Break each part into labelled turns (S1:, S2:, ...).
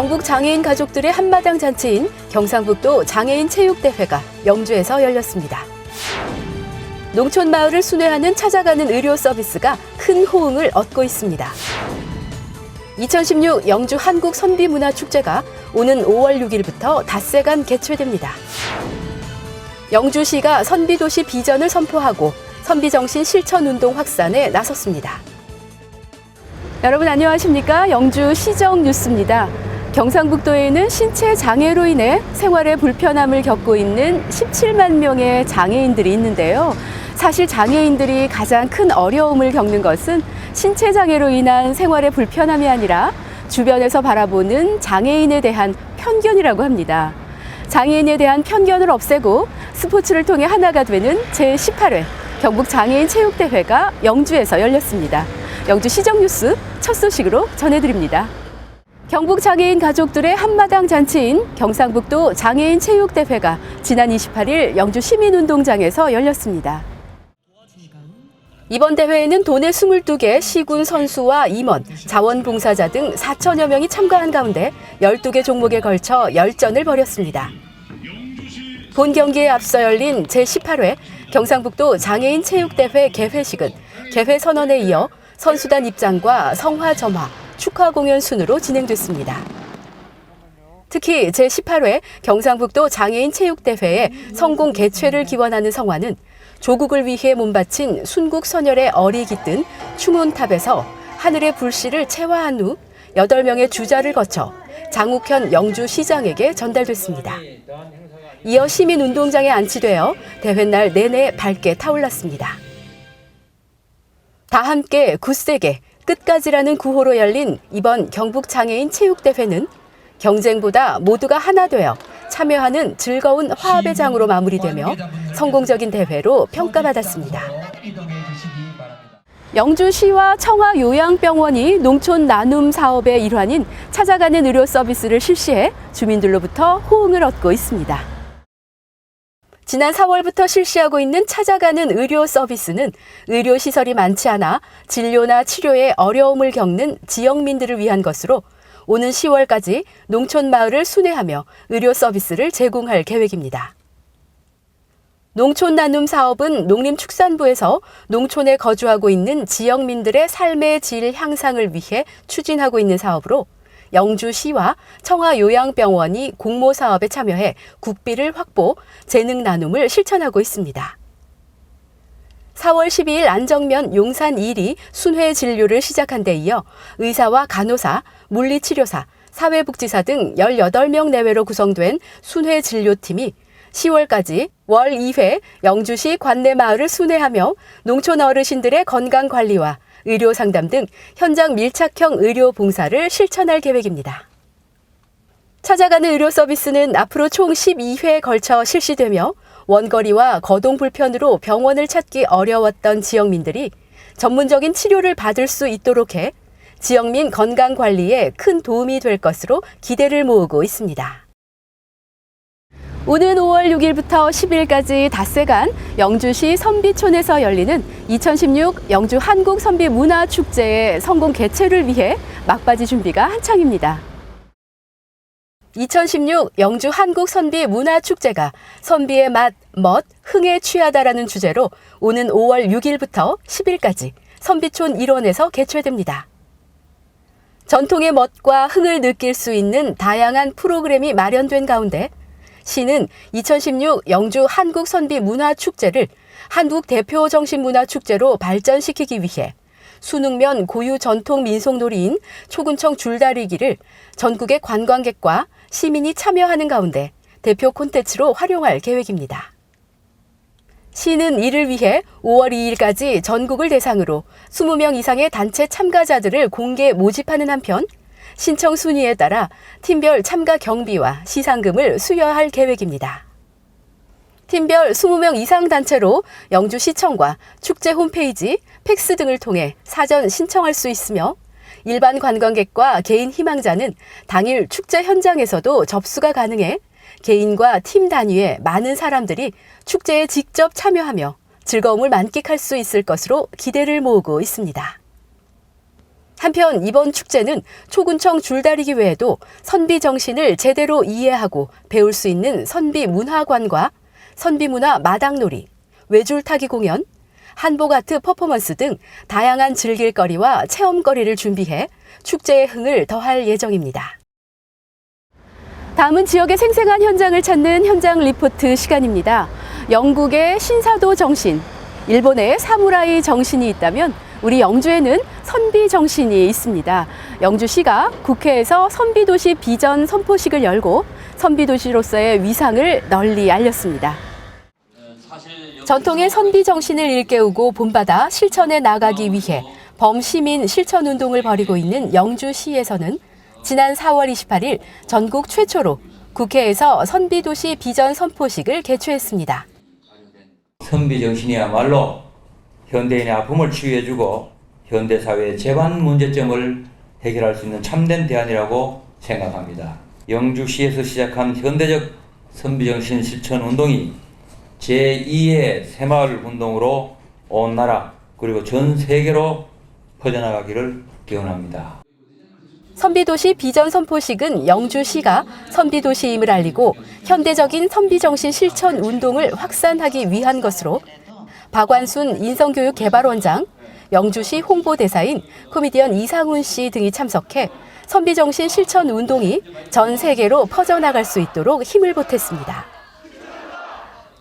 S1: 경북 장애인 가족들의 한마당 잔치인 경상북도 장애인 체육대회가 영주에서 열렸습니다. 농촌 마을을 순회하는 찾아가는 의료 서비스가 큰 호응을 얻고 있습니다. 2016 영주 한국 선비문화축제가 오는 5월 6일부터 닷새간 개최됩니다. 영주시가 선비도시 비전을 선포하고 선비정신 실천운동 확산에 나섰습니다. 여러분 안녕하십니까? 영주 시정 뉴스입니다. 경상북도에는 신체 장애로 인해 생활에 불편함을 겪고 있는 17만 명의 장애인들이 있는데요. 사실 장애인들이 가장 큰 어려움을 겪는 것은 신체 장애로 인한 생활의 불편함이 아니라 주변에서 바라보는 장애인에 대한 편견이라고 합니다. 장애인에 대한 편견을 없애고 스포츠를 통해 하나가 되는 제18회 경북 장애인 체육대회가 영주에서 열렸습니다. 영주 시정뉴스 첫 소식으로 전해드립니다. 경북 장애인 가족들의 한마당 잔치인 경상북도 장애인 체육대회가 지난 28일 영주 시민운동장에서 열렸습니다. 이번 대회에는 도내 22개 시군 선수와 임원, 자원봉사자 등 4천여 명이 참가한 가운데 12개 종목에 걸쳐 열전을 벌였습니다. 본 경기에 앞서 열린 제18회 경상북도 장애인 체육대회 개회식은 개회 선언에 이어 선수단 입장과 성화 점화, 축하 공연 순으로 진행됐습니다. 특히 제18회 경상북도 장애인 체육대회의 성공 개최를 기원하는 성화는 조국을 위해 몸바친 순국 선열의 어리 깃든 충운탑에서 하늘의 불씨를 채화한 후 8명의 주자를 거쳐 장욱현 영주시장에게 전달됐습니다. 이어 시민운동장에 안치되어 대회날 내내 밝게 타올랐습니다. 다 함께 굳세게 끝까지라는 구호로 열린 이번 경북 장애인 체육대회는 경쟁보다 모두가 하나 되어 참여하는 즐거운 화합의 장으로 마무리되며 성공적인 대회로 평가받았습니다. 영주시와 청와 요양병원이 농촌 나눔 사업의 일환인 찾아가는 의료 서비스를 실시해 주민들로부터 호응을 얻고 있습니다. 지난 4월부터 실시하고 있는 찾아가는 의료 서비스는 의료 시설이 많지 않아 진료나 치료에 어려움을 겪는 지역민들을 위한 것으로 오는 10월까지 농촌 마을을 순회하며 의료 서비스를 제공할 계획입니다. 농촌 나눔 사업은 농림축산부에서 농촌에 거주하고 있는 지역민들의 삶의 질 향상을 위해 추진하고 있는 사업으로 영주시와 청아요양병원이 공모 사업에 참여해 국비를 확보, 재능 나눔을 실천하고 있습니다. 4월 12일 안정면 용산 1이 순회 진료를 시작한 데 이어 의사와 간호사, 물리치료사, 사회복지사 등 18명 내외로 구성된 순회 진료팀이 10월까지 월 2회 영주시 관내 마을을 순회하며 농촌 어르신들의 건강 관리와 의료 상담 등 현장 밀착형 의료 봉사를 실천할 계획입니다. 찾아가는 의료 서비스는 앞으로 총 12회에 걸쳐 실시되며 원거리와 거동 불편으로 병원을 찾기 어려웠던 지역민들이 전문적인 치료를 받을 수 있도록 해 지역민 건강 관리에 큰 도움이 될 것으로 기대를 모으고 있습니다. 오는 5월 6일부터 10일까지 닷새간 영주시 선비촌에서 열리는 2016 영주 한국 선비 문화 축제의 성공 개최를 위해 막바지 준비가 한창입니다. 2016 영주 한국 선비 문화 축제가 선비의 맛, 멋, 흥에 취하다라는 주제로 오는 5월 6일부터 10일까지 선비촌 일원에서 개최됩니다. 전통의 멋과 흥을 느낄 수 있는 다양한 프로그램이 마련된 가운데 시는 2016 영주 한국 선비 문화 축제를 한국 대표 정신 문화 축제로 발전시키기 위해 수능면 고유 전통 민속놀이인 초군청 줄다리기를 전국의 관광객과 시민이 참여하는 가운데 대표 콘텐츠로 활용할 계획입니다. 시는 이를 위해 5월 2일까지 전국을 대상으로 20명 이상의 단체 참가자들을 공개 모집하는 한편 신청 순위에 따라 팀별 참가 경비와 시상금을 수여할 계획입니다. 팀별 20명 이상 단체로 영주시청과 축제 홈페이지, 팩스 등을 통해 사전 신청할 수 있으며 일반 관광객과 개인 희망자는 당일 축제 현장에서도 접수가 가능해 개인과 팀 단위의 많은 사람들이 축제에 직접 참여하며 즐거움을 만끽할 수 있을 것으로 기대를 모으고 있습니다. 한편 이번 축제는 초군청 줄다리기 외에도 선비 정신을 제대로 이해하고 배울 수 있는 선비 문화관과 선비 문화 마당놀이, 외줄 타기 공연, 한복 아트 퍼포먼스 등 다양한 즐길거리와 체험거리를 준비해 축제의 흥을 더할 예정입니다. 다음은 지역의 생생한 현장을 찾는 현장 리포트 시간입니다. 영국의 신사도 정신, 일본의 사무라이 정신이 있다면 우리 영주에는 선비 정신이 있습니다. 영주시가 국회에서 선비도시 비전 선포식을 열고 선비도시로서의 위상을 널리 알렸습니다. 전통의 선비 정신을 일깨우고 본받아 실천해 나가기 위해 범시민 실천 운동을 벌이고 있는 영주시에서는 지난 4월 28일 전국 최초로 국회에서 선비도시 비전 선포식을 개최했습니다.
S2: 선비 정신이야말로 현대인의 아픔을 치유해주고 현대 사회의 재반 문제점을 해결할 수 있는 참된 대안이라고 생각합니다. 영주시에서 시작한 현대적 선비 정신 실천 운동이 제2의 새마을 운동으로 온 나라 그리고 전 세계로 퍼져나가기를 기원합니다.
S1: 선비도시 비전 선포식은 영주시가 선비도시임을 알리고 현대적인 선비정신 실천 운동을 확산하기 위한 것으로 박완순 인성교육개발원장, 영주시 홍보대사인 코미디언 이상훈 씨 등이 참석해 선비정신 실천 운동이 전 세계로 퍼져나갈 수 있도록 힘을 보탰습니다.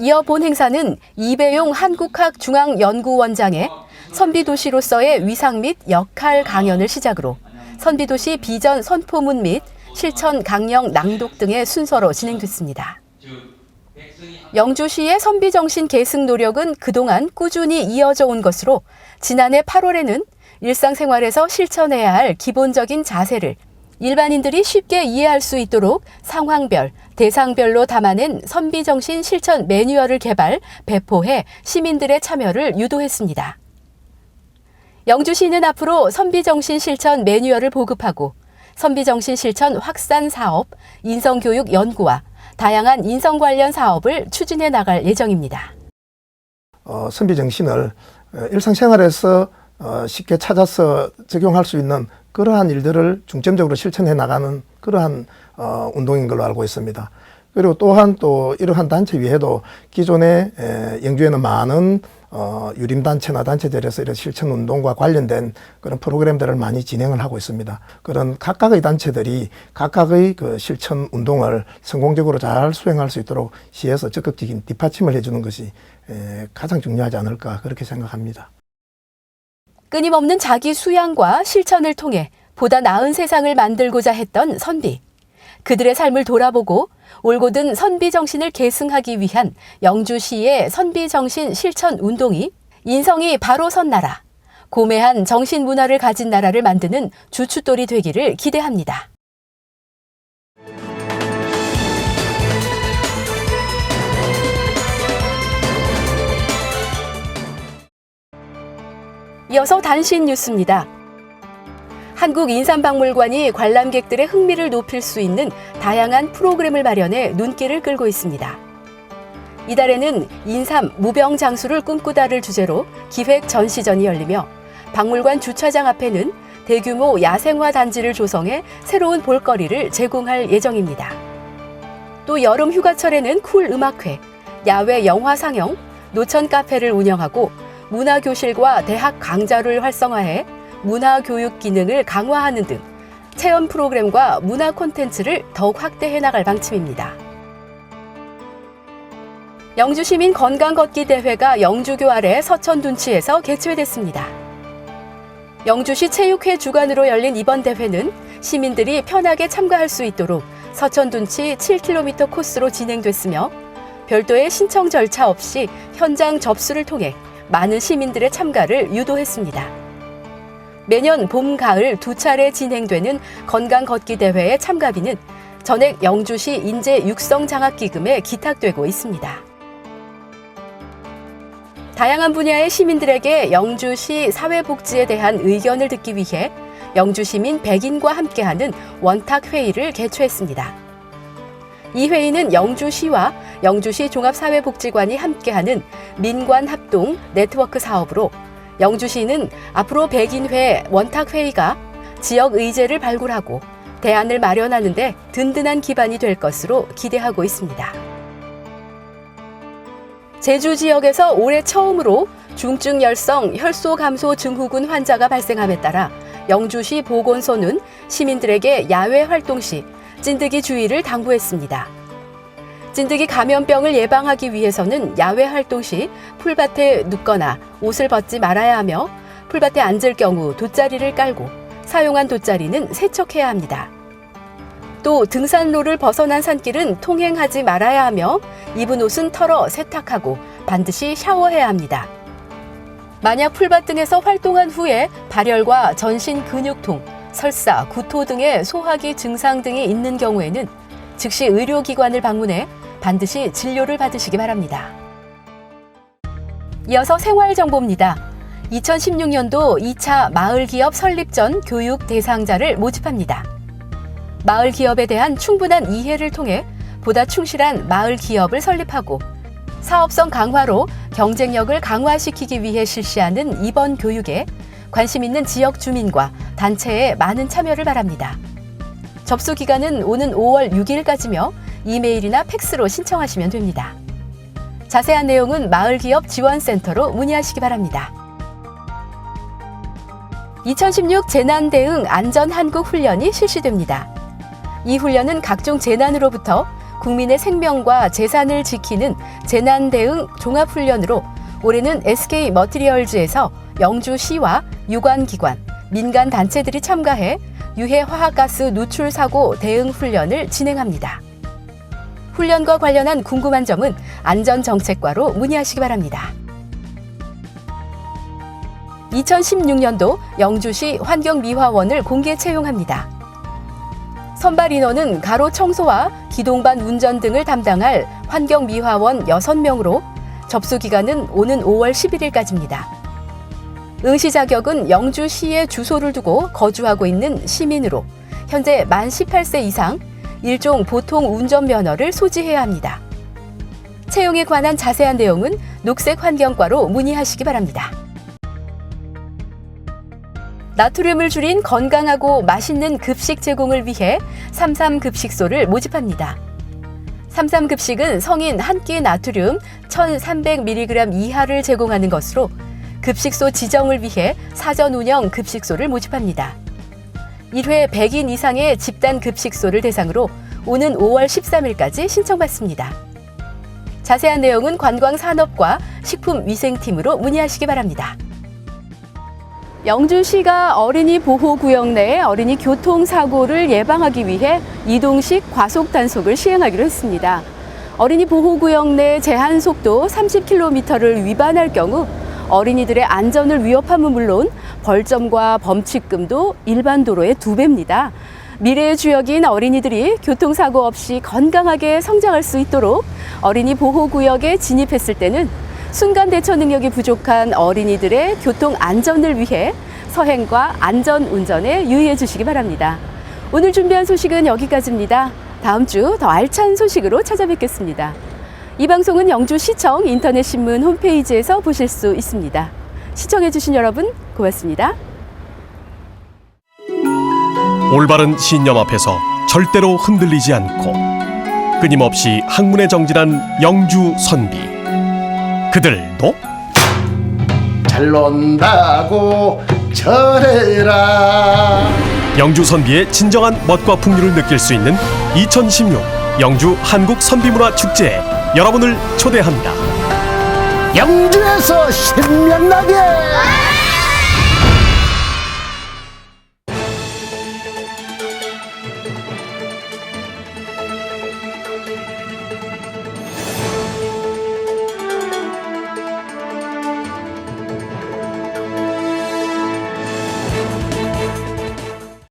S1: 이어 본 행사는 이배용 한국학중앙연구원장의 선비도시로서의 위상 및 역할 강연을 시작으로 선비도시 비전 선포문 및 실천 강령 낭독 등의 순서로 진행됐습니다. 영주시의 선비정신 계승 노력은 그동안 꾸준히 이어져 온 것으로 지난해 8월에는 일상생활에서 실천해야 할 기본적인 자세를 일반인들이 쉽게 이해할 수 있도록 상황별, 대상별로 담아낸 선비정신 실천 매뉴얼을 개발, 배포해 시민들의 참여를 유도했습니다. 영주시는 앞으로 선비정신 실천 매뉴얼을 보급하고 선비정신 실천 확산 사업, 인성교육 연구와 다양한 인성 관련 사업을 추진해 나갈 예정입니다.
S3: 어, 선비 정신을 어, 일상생활에서 어, 쉽게 찾아서 적용할 수 있는 그러한 일들을 중점적으로 실천해 나가는 그러한 어, 운동인 걸로 알고 있습니다. 그리고 또한 또 이러한 단체 외에도 기존에 에, 영주에는 많은 어, 유림단체나 단체들에서 이런 실천 운동과 관련된 그런 프로그램들을 많이 진행을 하고 있습니다. 그런 각각의 단체들이 각각의 그 실천 운동을 성공적으로 잘 수행할 수 있도록 시에서 적극적인 뒷받침을 해주는 것이 에, 가장 중요하지 않을까 그렇게 생각합니다.
S1: 끊임없는 자기 수양과 실천을 통해 보다 나은 세상을 만들고자 했던 선비. 그들의 삶을 돌아보고 올곧은 선비 정신을 계승하기 위한 영주시의 선비 정신 실천 운동이 인성이 바로 선 나라, 고매한 정신 문화를 가진 나라를 만드는 주춧돌이 되기를 기대합니다. 이어서 단신 뉴스입니다. 한국인삼박물관이 관람객들의 흥미를 높일 수 있는 다양한 프로그램을 마련해 눈길을 끌고 있습니다. 이달에는 인삼 무병 장수를 꿈꾸다를 주제로 기획 전시전이 열리며 박물관 주차장 앞에는 대규모 야생화 단지를 조성해 새로운 볼거리를 제공할 예정입니다. 또 여름 휴가철에는 쿨 음악회, 야외 영화 상영, 노천 카페를 운영하고 문화교실과 대학 강좌를 활성화해 문화 교육 기능을 강화하는 등 체험 프로그램과 문화 콘텐츠를 더욱 확대해 나갈 방침입니다. 영주시민 건강 걷기 대회가 영주교 아래 서천 둔치에서 개최됐습니다. 영주시 체육회 주관으로 열린 이번 대회는 시민들이 편하게 참가할 수 있도록 서천 둔치 7km 코스로 진행됐으며 별도의 신청 절차 없이 현장 접수를 통해 많은 시민들의 참가를 유도했습니다. 매년 봄, 가을 두 차례 진행되는 건강 걷기 대회의 참가비는 전액 영주시 인재 육성 장학 기금에 기탁되고 있습니다. 다양한 분야의 시민들에게 영주시 사회복지에 대한 의견을 듣기 위해 영주시민 100인과 함께하는 원탁 회의를 개최했습니다. 이 회의는 영주시와 영주시 종합사회복지관이 함께하는 민관 합동 네트워크 사업으로 영주시는 앞으로 백인회 원탁회의가 지역 의제를 발굴하고 대안을 마련하는데 든든한 기반이 될 것으로 기대하고 있습니다. 제주 지역에서 올해 처음으로 중증 열성 혈소 감소 증후군 환자가 발생함에 따라 영주시 보건소는 시민들에게 야외 활동 시 찐득이 주의를 당부했습니다. 찐득이 감염병을 예방하기 위해서는 야외 활동 시 풀밭에 눕거나 옷을 벗지 말아야 하며 풀밭에 앉을 경우 돗자리를 깔고 사용한 돗자리는 세척해야 합니다. 또 등산로를 벗어난 산길은 통행하지 말아야 하며 입은 옷은 털어 세탁하고 반드시 샤워해야 합니다. 만약 풀밭 등에서 활동한 후에 발열과 전신 근육통, 설사, 구토 등의 소화기 증상 등이 있는 경우에는 즉시 의료기관을 방문해 반드시 진료를 받으시기 바랍니다. 이어서 생활정보입니다. 2016년도 2차 마을기업 설립 전 교육 대상자를 모집합니다. 마을 기업에 대한 충분한 이해를 통해 보다 충실한 마을 기업을 설립하고 사업성 강화로 경쟁력을 강화시키기 위해 실시하는 이번 교육에 관심 있는 지역 주민과 단체의 많은 참여를 바랍니다. 접수 기간은 오는 5월 6일까지며 이메일이나 팩스로 신청하시면 됩니다. 자세한 내용은 마을기업 지원센터로 문의하시기 바랍니다. 2016 재난대응 안전한국훈련이 실시됩니다. 이 훈련은 각종 재난으로부터 국민의 생명과 재산을 지키는 재난대응 종합훈련으로 올해는 SK 머티리얼즈에서 영주시와 유관기관, 민간 단체들이 참가해 유해 화학가스 누출 사고 대응 훈련을 진행합니다. 훈련과 관련한 궁금한 점은 안전정책과로 문의하시기 바랍니다. 2016년도 영주시 환경미화원을 공개 채용합니다. 선발 인원은 가로 청소와 기동반 운전 등을 담당할 환경미화원 6명으로 접수 기간은 오는 5월 11일까지입니다. 응시 자격은 영주시에 주소를 두고 거주하고 있는 시민으로 현재 만 18세 이상 일종 보통 운전면허를 소지해야 합니다. 채용에 관한 자세한 내용은 녹색환경과로 문의하시기 바랍니다. 나트륨을 줄인 건강하고 맛있는 급식 제공을 위해 삼삼급식소를 모집합니다. 삼삼급식은 성인 한 끼 나트륨 1300mg 이하를 제공하는 것으로 급식소 지정을 위해 사전 운영 급식소를 모집합니다. 1회 100인 이상의 집단 급식소를 대상으로 오는 5월 13일까지 신청받습니다. 자세한 내용은 관광산업과 식품위생팀으로 문의하시기 바랍니다. 영주시가 어린이 보호구역 내 어린이 교통사고를 예방하기 위해 이동식 과속 단속을 시행하기로 했습니다. 어린이 보호구역 내 제한 속도 30km를 위반할 경우 어린이들의 안전을 위협함은 물론 벌점과 범칙금도 일반 도로의 두 배입니다. 미래의 주역인 어린이들이 교통사고 없이 건강하게 성장할 수 있도록 어린이 보호구역에 진입했을 때는 순간 대처 능력이 부족한 어린이들의 교통 안전을 위해 서행과 안전 운전에 유의해 주시기 바랍니다. 오늘 준비한 소식은 여기까지입니다. 다음 주 더 알찬 소식으로 찾아뵙겠습니다. 이 방송은 영주시청 인터넷 신문 홈페이지에서 보실 수 있습니다. 시청해 주신 여러분 고맙습니다.
S4: 올바른 신념 앞에서 절대로 흔들리지 않고 끊임없이 학문에 정진한 영주 선비 그들도
S5: 잘 논다고 절해라
S4: 영주 선비의 진정한 멋과 풍류를 느낄 수 있는 2016 영주 한국 선비문화 축제에 여러분을 초대합니다.
S5: 영주에서 신명나게